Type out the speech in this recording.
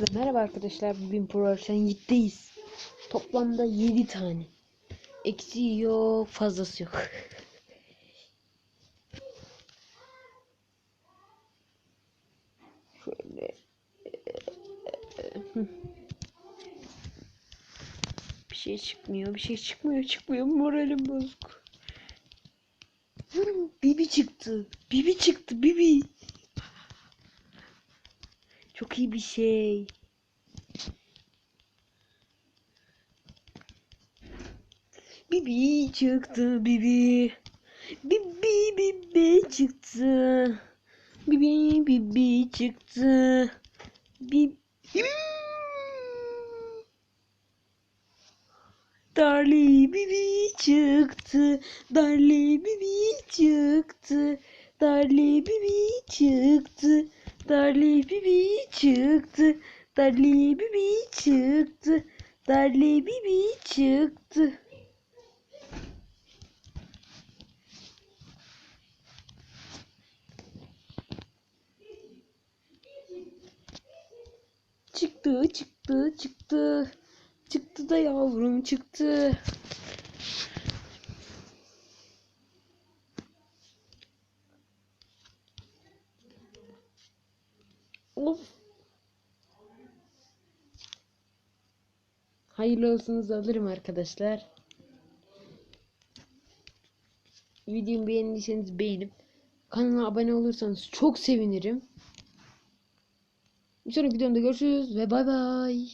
Ve merhaba arkadaşlar bugün Production 7'deyiz. Toplamda 7 tane. Eksiği yok fazlası yok. Şöyle. Bir şey çıkmıyor, bir şey çıkmıyor, çıkmıyor. Moralim bozuk. Bibi çıktı. Bibi çıktı, Bibi. İyi bir şey. Bibi çıktı Bibi. Bibi Bibi çıktı. Bibi Bibi çıktı. Bibi. Darli Bibi çıktı. Darli Bibi çıktı. Darli Bibi çıktı. Darli Bibi çıktı. Darli Bibi çıktı. Darli Bibi çıktı. Çıktı, çıktı, çıktı. Çıktı da yavrum çıktı. Of. Hayırlı olsunuz alırım arkadaşlar. Videomu beğendiyseniz beğenip kanala abone olursanız çok sevinirim. Bir sonraki videomda görüşürüz ve bay bay.